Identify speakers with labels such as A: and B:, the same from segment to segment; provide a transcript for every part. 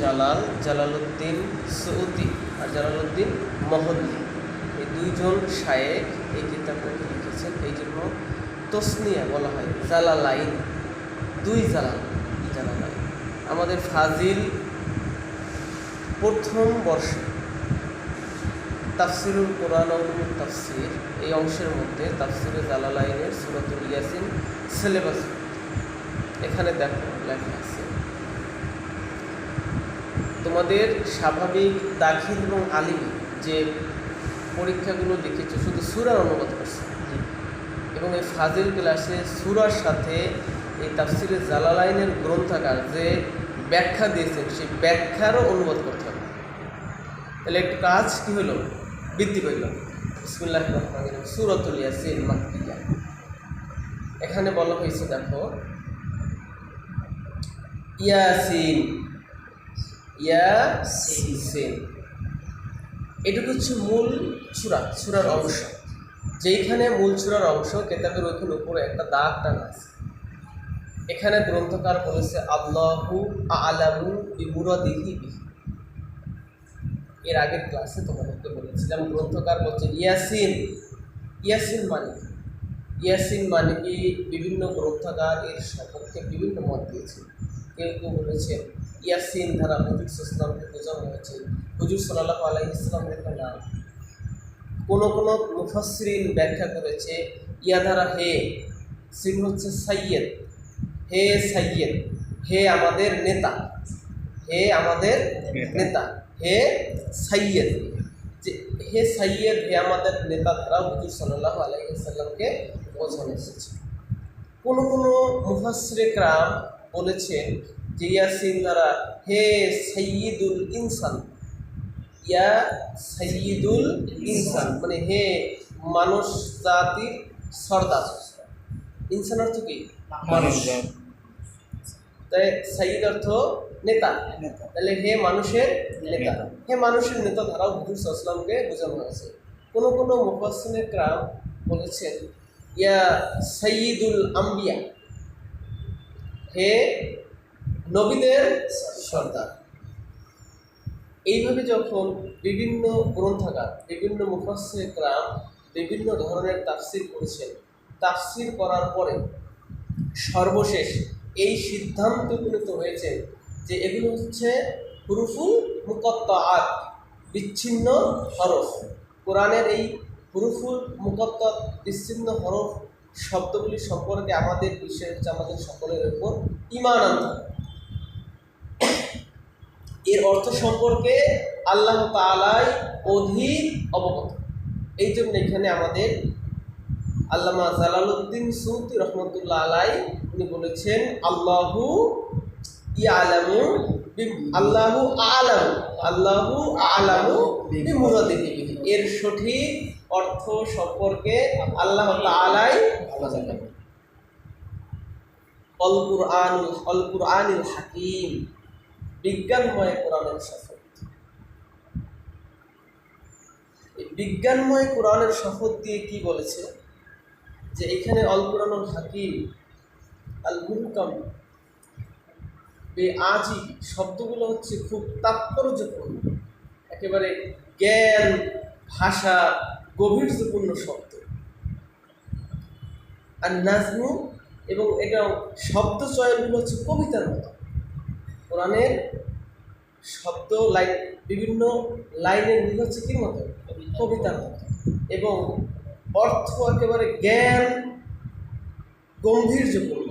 A: Jalal, Jalaluddin সৌদি আর Jalaluddin মহল্লি। এই দুইজন শায়েক এই কিতাবটাকে লিখেছেন, এই জন্য তসনিয়া বলা হয়, জালালাইন। দুই জালাল, জালালাইন। আমাদের ফাজিল প্রথম বর্ষে তাফসিরুল কোরআন তাফসির, এই অংশের মধ্যে তাফসিরে জালালাইনের সুরতুল ইয়াসিন সিলেবাস। এখানে দেখো লেখা আছে তোমাদের স্বাভাবিক দাখিল এবং আলিম যে পরীক্ষাগুলো লিখেছো শুধু সুরার অনুবাদ করছে। এবং এই ফাজিল ক্লাসে সুরার সাথে এই তাফসিরে জালালাইনের গ্রন্থাগার যে ব্যাখ্যা দিয়েছেন সেই ব্যাখ্যারও অনুবাদ করতে হবে। তাহলে একটু কাজ কি হলো? বৃদ্ধি পাইল। বিসমুল্লাহ রহমান সুরতুল ইয়াসিন মাকিয়া এখানে বলা হয়েছে দেখো ইয়াসিন ইয়াসিন এটুকু হচ্ছে মূল সুরা, সুরার অংশ। যেইখানে মূল সুরার অংশ, কেতাবের ওইখানে উপরে একটা দাগ টানা আছে। এখানে গ্রন্থকার বলেছে, আল্লাহু আলামু বিমুরাদিহি এর আগের ক্লাসে তোমাদেরকে বলেছিলাম, গ্রন্থকার বলছে, ইয়াসিন। ইয়াসিন মানে? ইয়াসিন মানে কি? বিভিন্ন গ্রন্থকার এর সপক্ষে বিভিন্ন মত দিয়েছে। কেউ কেউ বলেছেন ইয়াসিন ধারা হুজুর ইসলামকে বোঝানো হয়েছে। হুজুর সাল্লাহ আলাই ইসলামের নাম। কোনো কোনো মুফাসরিন ব্যাখ্যা করেছে ইয়া ধারা হে সিন হচ্ছে সাইয়েদ। হে সাইয়েদ হে আমাদের নেতা। হে আমাদের
B: নেতা।
A: হে সাইয়েদ। যে হে সাইয়েদ হে আমাদের নেতা দ্বারা হুজুর সাল্লাহ আলাইসাল্লামকে বোঝানো এসেছে কোনো কোনো মুফাসরিকরাম বলেছেন যে ইয়াসিন দ্বারা হে সৈয়দুল ইনসান ইয়া সৈয়দুল ইনসান মানে হে মানুষ জাতির সর্দার। ইনসান অর্থ কি? মানুষ। তাই সাইদ অর্থ নেতা। তাহলে হে মানুষের নেতা। হে মানুষের নেতা ধারাও হুজুর সাল্লামকে বোঝানো হয়েছে। কোনো কোনো মুফাসিনের ক্রাম বলেছেন ইয়া সৈয়দুল আম্বিয়া হে নবীদের সর্দার এইভাবে যখন বিভিন্ন গ্রন্থাগার, বিভিন্ন মুফাসির ক্রাম বিভিন্ন ধরনের তাফসির করেছেন, তাফসির করার পরে সর্বশেষ এই সিদ্ধান্ত উপনীত হয়েছে যে এগুলো হচ্ছে হুরুফুল মুকত্তাআত, বিচ্ছিন্ন হরফ কোরআনের এই হুরুফুল মুকত্ত বিচ্ছিন্ন হরফ শব্দগুলি সম্পর্কে আমাদের বিশেষ আমাদের সকলের উপর ইমান আনতে। এর অর্থ সম্পর্কে আল্লাহ তালাই অধিক অবগত এই জন্য এখানে আমাদের আল্লামা জালালউদ্দিন সৌদি রহমতুল্লাহ আলাই উনি বলেছেন, আল্লাহু ইয়ালামু আল্লাহু আলামু আল্লাহু আলামু বিহি। এর সঠিক অর্থ সম্পর্কে আল্লাহ তাআলাই ভালো জানেন অল কুরআনুল অল কুরআনিল হাকিম বিজ্ঞানময় কোরআনের শপথ এই বিজ্ঞানময় কোরআনের শপথ দিয়ে কি বলেছে? যে এখানে অল কোরআনুল হাকিম আল মুহকাম বে আজি শব্দগুলো হচ্ছে খুব তাৎপর্যপূর্ণ। একেবারে জ্ঞান, ভাষা গভীরপূর্ণ শব্দ। আর নাজমু এবং এটা শব্দ চয়নগুলো হচ্ছে কবিতার মতো। কোরআনের শব্দ লাইন বিভিন্ন লাইনের মিল হচ্ছে কি মতো? কবিতার মতো। এবং অর্থ একেবারে জ্ঞান গম্ভীর্যপূর্ণ।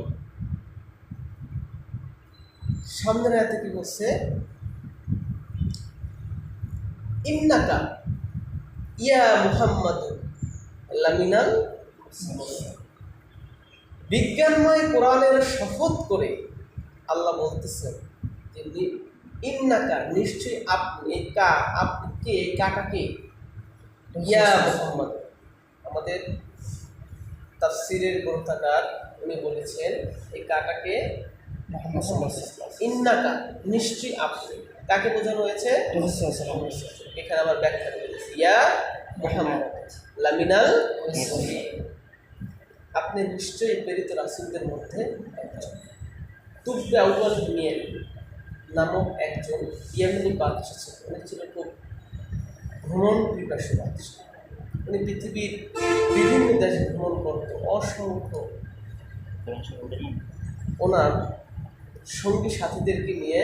A: সামনের হাতে কি বলছে? ইন্নাকা ইয়া মুহাম্মদ লামিনাল বিজ্ঞানময় কোরআনের শপথ করে আল্লাহ বলতেছেন যে ইন্নাকা নিশ্চয়ই আপনি এই কা আপনি কে এই কাটা কে? ইয়া মোহাম্মদ। আমাদের তাফসিরের গ্রন্থাকার উনি বলেছেন এই কাটাকে ইন্নাকা নিশ্চয়ই আপনি কাকে বোঝানো হয়েছে? এখানে আবার ব্যাখ্যা করে দিয়েছে। ইয়া মোহাম্মদ লামিনাল আপনি নিশ্চয়ই প্রেরিত রাসুলদের মধ্যে তুব্বে আউ্বাল দুনিয়া নামক একজন ইয়ামেনি বাদশা ছিল উনি ছিল খুব ভ্রমণ পিপাসী বাদশা উনি পৃথিবীর বিভিন্ন দেশে ভ্রমণ করত, অসংখ্য ওনার সঙ্গী সাথীদেরকে নিয়ে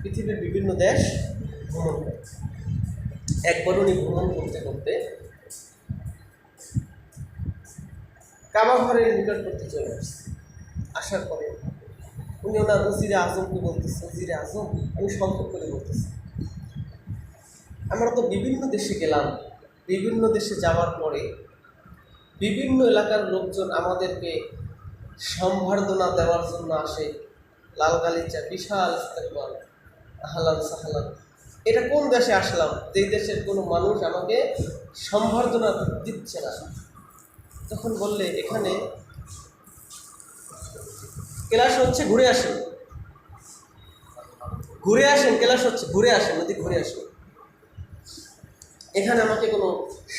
A: পৃথিবীর বিভিন্ন দেশ ভ্রমণ করে একবার উনি ভ্রমণ করতে করতে কাবা ঘরের নিকটবর্তী চলে আসছে আসার পরে উনি ওনার উজিরে আজমকে বলতেছে উজিরে আজম, আমি সংক্ষেপ করে বলতেছি। আমরা তো বিভিন্ন দেশে গেলাম, বিভিন্ন দেশে যাওয়ার পরে বিভিন্ন এলাকার লোকজন আমাদেরকে সম্বর্ধনা দেওয়ার জন্য আসে, লাল গালিচা, বিশাল ইস্তেকবাল আহলান সাহালান এটা কোন দেশে আসলাম? যেই দেশের কোনো মানুষ আমাকে সম্বর্ধনা দিচ্ছে না। তখন বললে, এখানে ক্লাস হচ্ছে, ঘুরে আসেন। ঘুরে আসেন, ক্লাস হচ্ছে, ঘুরে আসেন নদী ঘুরে আসেন। এখানে আমাকে কোনো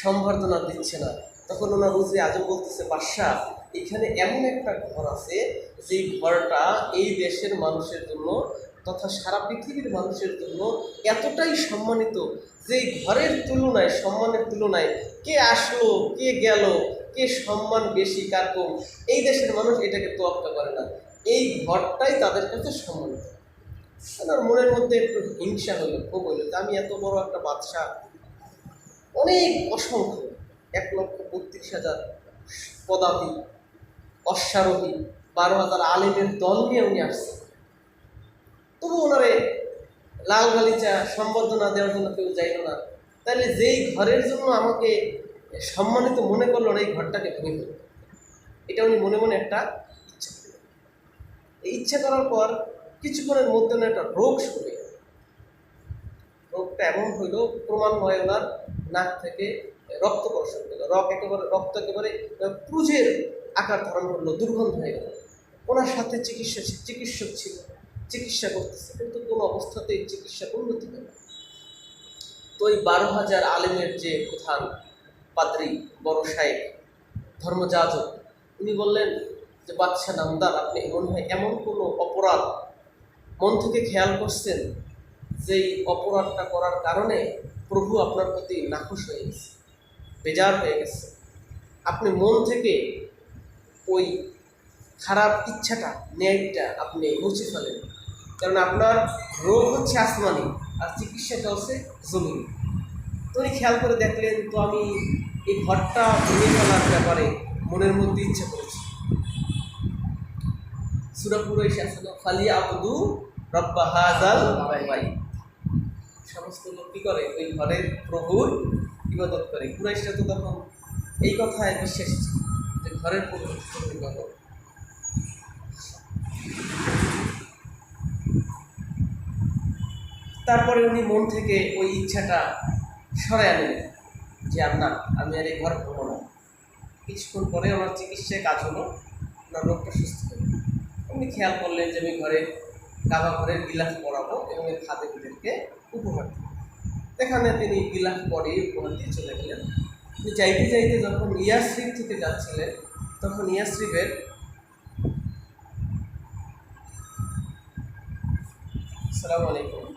A: সম্বর্ধনা দিচ্ছে না। তখন ওনার উজরে আজম বলতেছে বাদশাহ এখানে এমন একটা ঘর আছে, যেই ঘরটা এই দেশের মানুষের জন্য তথা সারা পৃথিবীর মানুষের জন্য এতটাই সম্মানিত যে ঘরের তুলনায়, সম্মানের তুলনায় কে আসলো, কে গেল, কে সম্মান বেশি, কার কম, এই দেশের মানুষ এটাকে তোয়াক্কা করে না। এই ঘরটাই তাদের কাছে সম্মানিত ওনার মনের মধ্যে একটু হিংসা হলো খুব হলো যে আমি এত বড় একটা বাদশাহ। অনেক অসংখ্য, এক লক্ষ বত্রিশ হাজার পদাতি, অশ্বারোহী, বারো হাজার আলেমের দল নিয়ে উনি আসছেন। তবু ওনারে লাল গালিচা সম্বর্ধনা দেওয়ার জন্য কেউ যাইল না। তাহলে যেই ঘরের জন্য আমাকে সম্মানিত মনে করল না, এই ঘরটাকে ভেঙে এটা উনি মনে মনে একটা ইচ্ছা করার পর কিছুক্ষণের মধ্যে না একটা রোগ শুরু রোগটা এমন হইল ক্রমান্বয়ে ওনার নাক থেকে রক্ত বর্ষণ হলো। রক একেবারে, রক্ত একেবারে ক্রুজের আকার ধারণ করল, দুর্গন্ধ হয়ে গেল। ওনার সাথে চিকিৎসা, চিকিৎসক ছিল, চিকিৎসা করতেছে, কিন্তু কোনো অবস্থাতেই চিকিৎসা উন্নতি হয় না। তো ওই বারো হাজার আলেমের যে প্রধান পাদ্রী, বড় সাহেব, ধর্মযাজক, উনি বললেন যে বাদশাহ নামদার, আপনি মনে হয় এমন কোনো অপরাধ মন থেকে খেয়াল করছেন যেই অপরাধটা করার কারণে প্রভু আপনার প্রতি নাখুশ হয়ে গেছে, বেজার হয়ে গেছে? আপনি মন থেকে ওই খারাপ ইচ্ছাটা, ন্যায়টা আপনি মুছে ফেলেন। কারণ আপনার রোগ হচ্ছে আসমানি, আর চিকিৎসাটা হচ্ছে জমিন। তো উনি খেয়াল করে দেখলেন, তো আমি এই ঘরটা ভেঙে ফেলার ব্যাপারে মনের মধ্যে ইচ্ছা করেছি। সুরাপুর এসে আসে ফালিয়া আবদু রব্বা হাজাল বাই সমস্ত লোক কী করে? ওই ঘরের প্রভুর ইবাদত করে। কুরাইশরা তো তখন এই কথায় বিশ্বাস যে ঘরের প্রভুর ইবাদত। তারপরে উনি মন থেকে ওই ইচ্ছাটা সরাই আনলেন যে আর না আমি আর এই ঘর করব না। কিছুক্ষণ পরে আমার চিকিৎসায় কাজ হলো, ওনার রোগটা সুস্থ হলো। উনি খেয়াল করলেন যে আমি ঘরে কাবা ঘরে গিলাস পরাবো এবং এর খাদেমদেরকে উপহার এখানে তিনি গিলাস পরে উপহার দিয়ে চলে গেলেন। তিনি যাইতে যাইতে যখন ইয়াশ্রিফ থেকে যাচ্ছিলেন, তখন ইয়াশ্রিফের সালাম আলাইকুম।